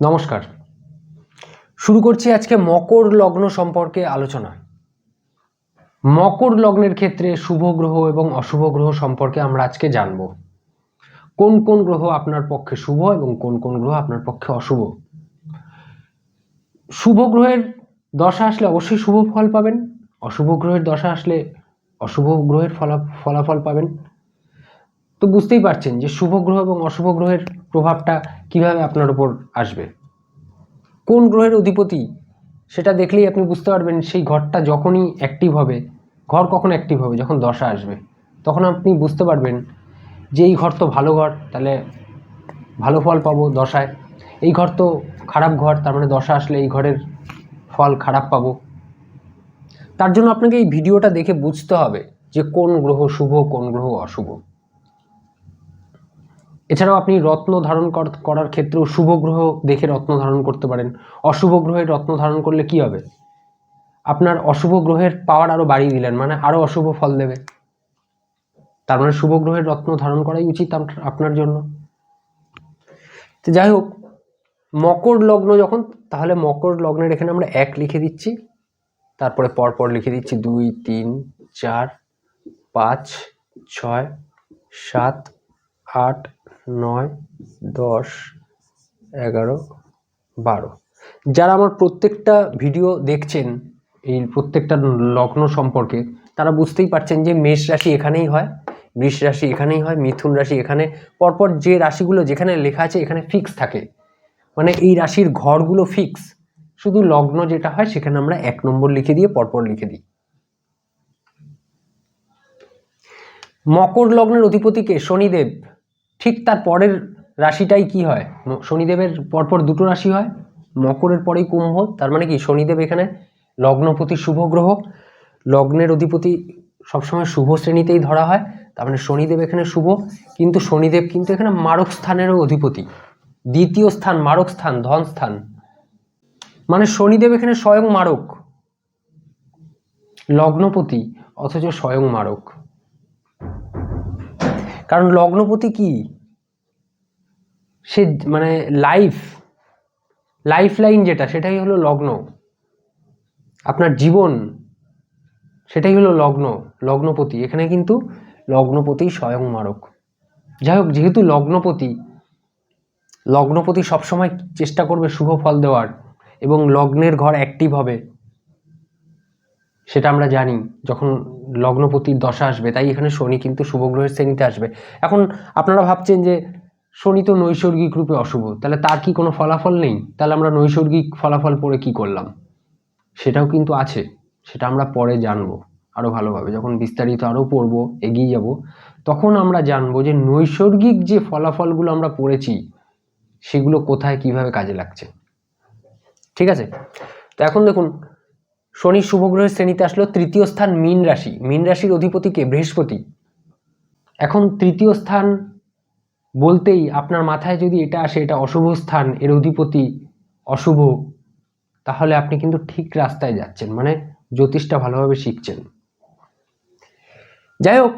নমস্কার। শুরু করছি আজকে মকর লগ্ন সম্পর্কে আলোচনা। মকর লগ্নের ক্ষেত্রে শুভ গ্রহ এবং অশুভ গ্রহ সম্পর্কে আমরা আজকে জানব। কোন কোন গ্রহ আপনার পক্ষে শুভ এবং কোন কোন গ্রহ আপনার পক্ষে অশুভ? শুভ গ্রহের দশা আসলে অবশ্যই শুভ ফল পাবেন, অশুভ গ্রহের দশা আসলে অশুভ গ্রহের ফলা, ফলাফল পাবেন। তো বুঝতেই পারছেন যে শুভ গ্রহ এবং অশুভ গ্রহের প্রভাবটা কীভাবে আপনার উপর আসবে। কোন গ্রহের অধিপতি, সেটা দেখলেই আপনি বুঝতে পারবেন সেই ঘরটা যখনই অ্যাক্টিভ হবে, ঘর কখন অ্যাক্টিভ হবে, যখন দশা আসবে, তখন আপনি বুঝতে পারবেন যে এই ঘর তো ভালো ঘর, তাহলে ভালো ফল পাবো দশায়। এই ঘর তো খারাপ ঘর, তার মানে দশা আসলে এই ঘরের ফল খারাপ পাবো। তার জন্য আপনাকে এই ভিডিওটা দেখে বুঝতে হবে যে কোন গ্রহ শুভ, কোন গ্রহ অশুভ। এছাড়াও আপনি রত্ন ধারণ কর- করার ক্ষেত্রেও শুভ গ্রহ দেখে রত্ন ধারণ করতে পারেন। অশুভ গ্রহের রত্ন ধারণ করলে কি হবে? আপনার অশুভ গ্রহের পাওয়ার আরও বাড়িয়ে দিলেন মানে আরও অশুভ ফল দেবে। তার মানে শুভ গ্রহের রত্ন ধারণ করাই উচিত আপ- আপনার জন্য। তো যাই হোক, মকর লগ্ন যখন, তাহলে মকর লগ্নের এখানে আমরা এক লিখে দিচ্ছি। তারপরে পরপর লিখে দিচ্ছি দুই, তিন, চার, পাঁচ, ছয়, সাত, আট নয়, দশ, এগারো, বারো। যারা আমার প্রত্যেকটা ভিডিও দেখছেন, এই প্রত্যেকটা লগ্ন সম্পর্কে, তারা বুঝতেই পারছেন যে মেষ রাশি এখানেই হয়, বৃষ রাশি এখানেই হয়, মিথুন রাশি এখানে, পরপর যে রাশিগুলো যেখানে লেখা আছে এখানে ফিক্স থাকে। মানে এই রাশির ঘরগুলো ফিক্স শুধু লগ্ন যেটা হয় সেখানে আমরা এক নম্বর লিখে দিয়ে পরপর লিখে দিই। মকর লগ্নের অধিপতিকে শনিদেব ঠিক তার পরের রাশিটাই কি হয়? শনিদেবের পরপর দুটো রাশি হয়, মকরের পরেই কুম্ভ, তার মানে কি শনিদেব এখানে লগ্নপতি শুভ গ্রহ, লগ্নের অধিপতি সবসময় শুভ শ্রেণীতেই ধরা হয়, তার মানে শনিদেব এখানে শুভ, কিন্তু শনিদেব কিন্তু এখানে মারক স্থানেরও অধিপতি। দ্বিতীয় স্থান, মারক স্থান, ধন স্থান। মানে শনিদেব এখানে স্বয়ং মারক। লগ্নপতি, অথচ স্বয়ং মারক। কারণ লগ্নপতি কি? সে মানে লাইফ লাইফ লাইন যেটা, সেটাই হলো লগ্ন। আপনার জীবন, সেটাই হলো লগ্ন, লগ্নপতি। এখানে কিন্তু লগ্নপতি স্বয়ং মারক। যাই হোক, যেহেতু লগ্নপতি লগ্নপতি সবসময় চেষ্টা করবে শুভ ফল দেওয়ার এবং লগ্নের ঘর অ্যাক্টিভ হবে। সেটা আমরা জানি, যখন লগ্নপতির দশা আসবে, তাই এখানে শনি কিন্তু শুভ গ্রহের শ্রেণীতে আসবে। এখন আপনারা ভাবছেন যে, শনি তো নৈসর্গিক রূপে অশুভ, তাহলে তার কি কোনো ফলাফল নেই? তাহলে আমরা নৈসর্গিক ফলাফল পড়ে কি করলাম? সেটাও কিন্তু আছে, সেটা আমরা পরে জানব আরও ভালোভাবে। যখন বিস্তারিত আরও পড়ব, এগিয়ে যাব, তখন আমরা জানব যে নৈসর্গিক যে ফলাফলগুলো আমরা পড়েছি, সেগুলো কোথায় কীভাবে কাজে লাগছে। ঠিক আছে? তো এখন দেখুন শনি শুভ গ্রহের শ্রেণীতে আসলো তৃতীয় স্থান মীন রাশি। মীন রাশির অধিপতিকে বৃহস্পতি। এখন তৃতীয় স্থান বলতেই আপনার মাথায় যদি এটা আসে, এটা অশুভ স্থান, এর অধিপতি অশুভ, তাহলে আপনি কিন্তু ঠিক রাস্তায় যাচ্ছেন মানে জ্যোতিষটা ভালোভাবে শিখছেন। যাই হোক,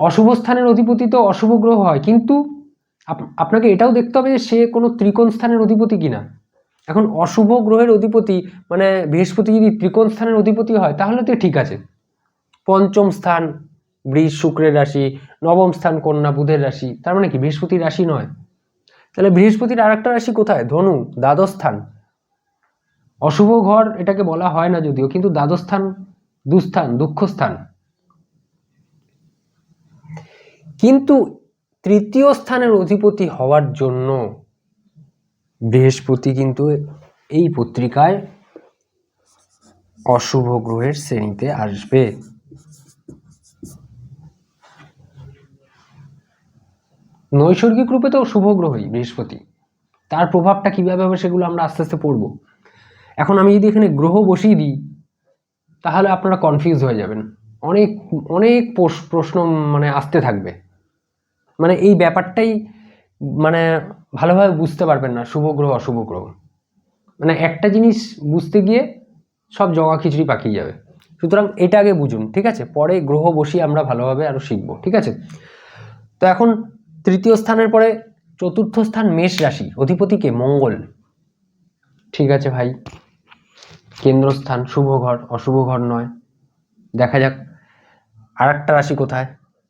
অশুভ স্থানের অধিপতি তো অশুভ গ্রহ হয়, কিন্তু আপ- আপনাকে এটাও দেখতে হবে যে সে কোনো ত্রিকোণ স্থানের অধিপতি কিনা। এখন অশুভ গ্রহের অধিপতি মানে বৃহস্পতি যদি ত্রিকোণ স্থানের অধিপতি হয়, তাহলে তো ঠিক আছে। পঞ্চম স্থান বৃষ, শুক্রের রাশি, নবম স্থান কন্যা, বুধের রাশি, তার মানে কি বৃহস্পতির রাশি নয়। তাহলে বৃহস্পতির আরেকটা রাশি কোথায়? ধনু, দ্বাদশ স্থান। অশুভ ঘর এটাকে বলা হয় না যদিও, কিন্তু দ্বাদশ স্থান দুস্থান দুঃখ স্থান। কিন্তু তৃতীয় স্থানের অধিপতি হওয়ার জন্য বৃহস্পতি কিন্তু এই পত্রিকায় অশুভ গ্রহের শ্রেণীতে আসবে। নৈসর্গিক রূপে তো শুভ গ্রহই বৃহস্পতি। তার প্রভাবটা কীভাবে হবে সেগুলো আমরা আস্তে আস্তে পড়ব। এখন আমি যদি এখানে গ্রহ বসিয়ে দিই, তাহলে আপনারা কনফিউজ হয়ে যাবেন। অনেক অনেক প্রশ্ন মানে আসতে থাকবে। মানে এই ব্যাপারটাই মানে ভালোভাবে বুঝতে পারবেন না, শুভ গ্রহ, অশুভ গ্রহ। মানে একটা জিনিস বুঝতে গিয়ে সব জগা খিচুড়ি পাকিয়ে যাবে। সুতরাং এটা আগে বুঝুন, ঠিক আছে? পরে গ্রহ বসিয়ে আমরা ভালোভাবে আরও শিখব, ঠিক আছে? তো এখন তৃতীয় স্থানের পরে চতুর্থ স্থান মেষ রাশি, অধিপতিকে মঙ্গল। ঠিক আছে ভাই? কেন্দ্রস্থান শুভ ঘর, অশুভ ঘর নয়। দেখা যাক আর একটা রাশি কোথায়?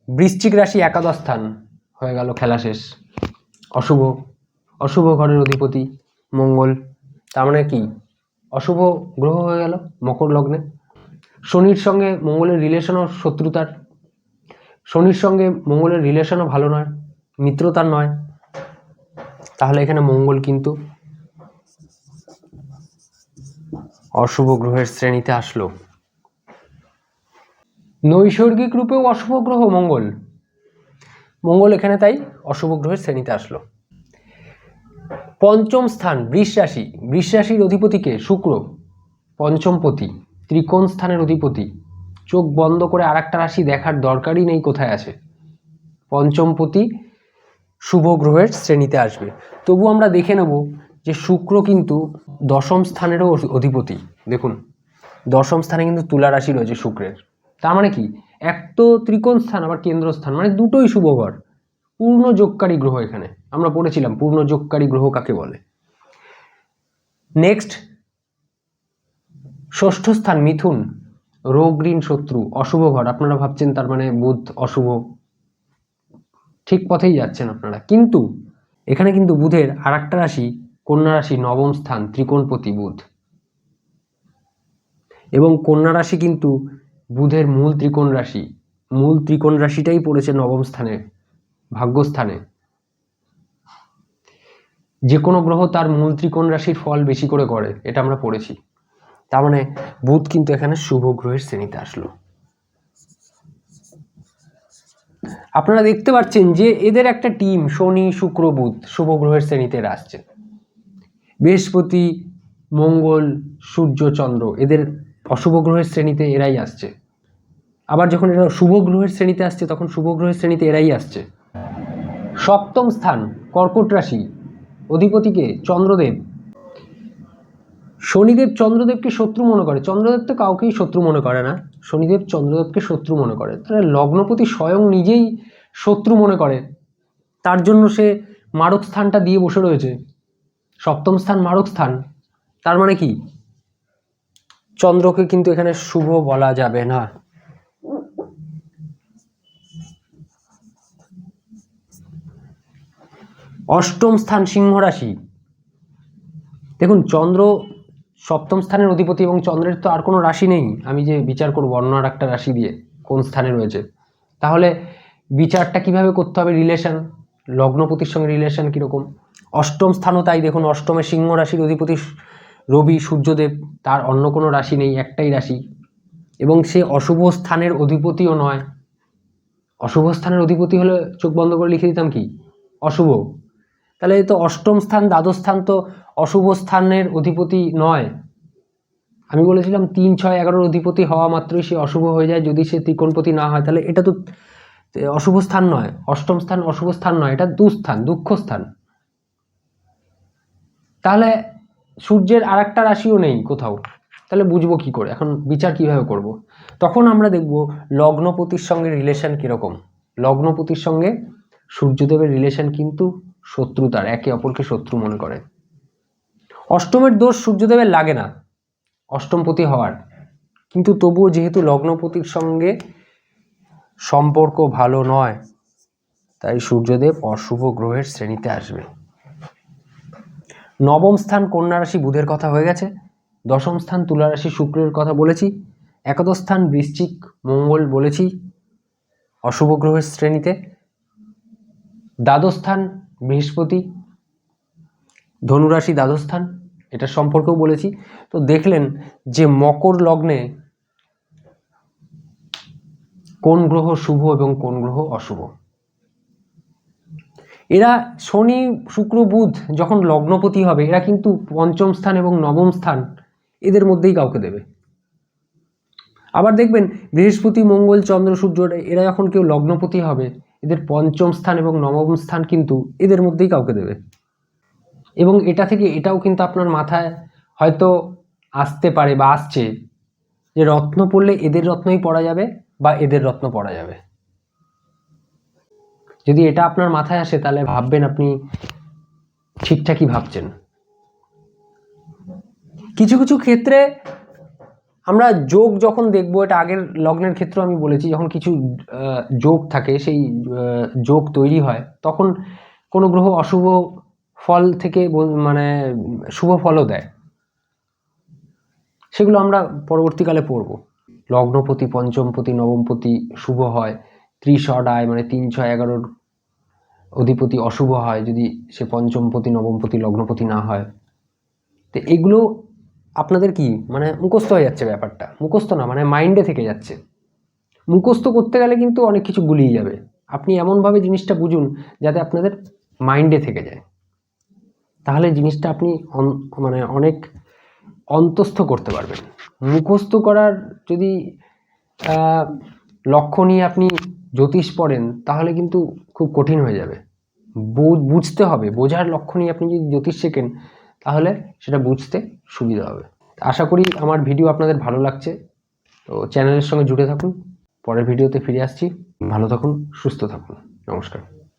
বৃশ্চিক রাশি একাদশ স্থান, হয়ে গেল খেলা শেষ। অশুভ অশুভ ঘরের অধিপতি মঙ্গল। তার মানে কি? অশুভ গ্রহ হয়ে গেল মকর লগ্নে। শনির সঙ্গে মঙ্গলের রিলেশনও শত্রুতার। শনির সঙ্গে মঙ্গলের রিলেশনও ভালো নয়, মিত্রতার নয়। তাহলে এখানে মঙ্গল কিন্তু অশুভ গ্রহের শ্রেণীতে আসলো। নৈসর্গিক রূপেও অশুভ গ্রহ মঙ্গল। মঙ্গল এখানে তাই অশুভ গ্রহের শ্রেণীতে আসলো। পঞ্চম স্থান বৃষ রাশি। বৃষ রাশির অধিপতিকে শুক্র, পঞ্চমপতি, ত্রিকোণ স্থানের অধিপতি। চোখ বন্ধ করে আর একটা রাশি দেখার দরকারই নেই কোথায় আছে। পঞ্চমপতি শুভ গ্রহের শ্রেণীতে আসবে। তবু আমরা দেখে নেব যে শুক্র কিন্তু দশম স্থানেরও অধিপতি। দেখুন, দশম স্থানে কিন্তু তুলা রাশি রয়েছে শুক্রের। তার মানে কি? এক তো ত্রিকোণ স্থান আবার কেন্দ্রস্থান মানে দুটোই শুভ ঘর। পূর্ণ যোগকারী গ্রহ এখানে, আমরা পড়েছিলাম পূর্ণ যোগকারী গ্রহ কাকে বলে? নেক্সট ষষ্ঠ স্থান মিথুন, রোগ ঋণ শত্রু, অশুভ ঘর, আপনারা ভাবছেন তার মানে বুধ অশুভ। ঠিক পথেই যাচ্ছেন আপনারা, কিন্তু এখানে কিন্তু বুধের আর একটা রাশি, কন্যা রাশি, নবম স্থান, ত্রিকোণপতি বুধ। এবং কন্যা রাশি কিন্তু বুধের মূল ত্রিকোণ রাশি। মূল ত্রিকোণ রাশিটাই পড়েছে নবম স্থানে, ভাগ্যস্থানে। যে কোনো গ্রহ তার মূল ত্রিকোণ রাশির ফল বেশি করে করে, এটা আমরা পড়েছি। তার মানে বুধ কিন্তু এখানে শুভ গ্রহের শ্রেণীতে আসলো। আপনারা দেখতে পাচ্ছেন যে এদের একটা টিম শনি, শুক্র, বুধ, শুভ গ্রহের শ্রেণীতে আসছে। বৃহস্পতি, মঙ্গল, সূর্য, চন্দ্র, এদের অশুভ গ্রহের শ্রেণীতে এরাই আসছে। আবার যখন এরা শুভ গ্রহের শ্রেণীতে আসছে, তখন শুভ গ্রহের শ্রেণীতে এরাই আসছে। সপ্তম স্থান, কর্কট রাশি, অধিপতিকে চন্দ্রদেব। শনিদেব চন্দ্রদেবকে শত্রু মনে করে। চন্দ্রদেব তো কাউকেই শত্রু মনে করে না। শনিদেব চন্দ্রদেবকে শত্রু মনে করে। তাহলে লগ্নপতি স্বয়ং নিজেই শত্রু মনে করে। তার জন্য সে মারক স্থানটা দিয়ে বসে রয়েছে। সপ্তম স্থান মারক স্থান। তার মানে কি? চন্দ্রকে কিন্তু এখানে শুভ বলা যাবে না। অষ্টম স্থান সিংহ রাশি। দেখুন, চন্দ্র সপ্তম স্থানের অধিপতি এবং চন্দ্রের তো আর কোনো রাশি নেই। আমি যে বিচার করব, অন্য আর একটা রাশি দিয়ে কোন স্থানে রয়েছে। তাহলে বিচারটা কীভাবে করতে হবে? রিলেশন লগ্নপতির সঙ্গে রিলেশন কীরকম? অষ্টম স্থানও তাই, দেখুন, অষ্টমে সিংহ রাশির অধিপতি রবি, সূর্যদেব, তার অন্য কোনো রাশি নেই, একটাই রাশি। এবং সে অশুভ স্থানের অধিপতিও নয়। অশুভ স্থানের অধিপতি হলে চোখ বন্ধ করে লিখে দিতাম কি? অশুভ। তাহলে তো অষ্টম স্থান, দ্বাদশ স্থান তো অশুভ স্থানের অধিপতি নয়। আমি বলেছিলাম তিন, ছয়, এগারোর অধিপতি হওয়া মাত্রই সে অশুভ হয়ে যায়, যদি সে ত্রিকোণপতি না হয়। তাহলে এটা তো অশুভ স্থান নয়। অষ্টম স্থান অশুভ স্থান নয়, এটা দুস্থান, দুঃখ স্থান। তাহলে সূর্যের আর একটা রাশিও নেই কোথাও। তাহলে বুঝব কি করে? এখন বিচার কীভাবে করব। তখন আমরা দেখব লগ্নপতির সঙ্গে রিলেশন কীরকম। লগ্নপতির সঙ্গে সূর্যদেবের রিলেশন কিন্তু শত্রুতার, একে অপরকে শত্রু মনে করে। অষ্টমের দোষ সূর্যদেবের লাগে না। অষ্টমপতি হওয়ার। কিন্তু তবুও যেহেতু লগ্নপতির সঙ্গে সম্পর্ক ভালো নয়, তাই সূর্যদেব অশুভ গ্রহের শ্রেণীতে আসবে। নবম স্থান কন্যা রাশি বুধের কথা হয়ে গেছে। দশম স্থান তুলা রাশি শুক্রের কথা বলেছি। একাদশ স্থান বৃশ্চিক মঙ্গল বলেছি অশুভ গ্রহের শ্রেণীতে। দ্বাদশ স্থান বৃহস্পতি, ধনুরাশি দ্বাদশ স্থান, এটা সম্পর্কেও বলেছি। তো দেখলেন যে মকর লগ্নে কোন গ্রহ শুভ এবং কোন গ্রহ অশুভ। এরা শনি, শুক্র, বুধ যখন লগ্নপতি হবে, এরা কিন্তু পঞ্চম স্থান এবং নবম স্থান এদের মধ্যেই কাউকে দেবে। আবার দেখবেন বৃহস্পতি, মঙ্গল, চন্দ্র, সূর্য এরা যখন কেউ লগ্নপতি হবে, এদের পঞ্চম স্থান এবং নবম স্থান কিন্তু এদের মধ্যেই কাউকে দেবে। এবং এটা থেকে এটাও কিন্তু আপনার মাথায় হয়তো আসতে পারে বা আসছে যে রত্ন পড়লে এদের রত্নই পড়া যাবে বা এদের রত্ন পড়া যাবে। যদি এটা আপনার মাথায় আসে, তাহলে ভাববেন আপনি ঠিকঠাকই ভাবছেন। কিছু কিছু ক্ষেত্রে আমরা যোগ যখন দেখব, এটা আগের লগ্নের ক্ষেত্রে আমি বলেছি, যখন কিছু যোগ থাকে, সেই যোগ তৈরি হয়, তখন কোনো গ্রহ অশুভ ফল থেকে মানে শুভ ফলও দেয়। সেগুলো আমরা পরবর্তীকালে পড়ব। লগ্নপতি, পঞ্চমপতি, নবমপতি, শুভ হয়, ত্রিশ অডায় মানে তিন, ছয়, এগারোর অধিপতি অশুভ হয়, যদি সে পঞ্চমপতি, নবমপতি, লগ্নপতি না হয়। তো এগুলো আপনাদের কি? মানে মুখস্থ হয়ে যাচ্ছে ব্যাপারটা। মুখস্থ না মানে মাইন্ডে থেকে যাচ্ছে। মুখস্থ করতে গেলে কিন্তু অনেক কিছু গুলিয়ে যাবে। আপনি এমনভাবে জিনিসটা বুঝুন, যাতে আপনাদের মাইন্ডে থেকে যায়। তাহলে জিনিসটা আপনি মানে অনেক অন্তস্থ করতে পারবেন। মুখস্থ করার যদি লক্ষ্য নিয়ে আপনি জ্যোতিষ পড়েন, তাহলে কিন্তু খুব কঠিন হয়ে যাবে। বুঝতে হবে, বোঝার লক্ষ্য নিয়ে আপনি যদি জ্যোতিষ শেখেন, তাহলে সেটা বুঝতে সুবিধা হবে। আশা করি আমার ভিডিও আপনাদের ভালো লাগছে। তো চ্যানেলের সঙ্গে জুড়ে থাকুন। পরের ভিডিওতে ফিরে আসছি। ভালো থাকুন, সুস্থ থাকুন। নমস্কার।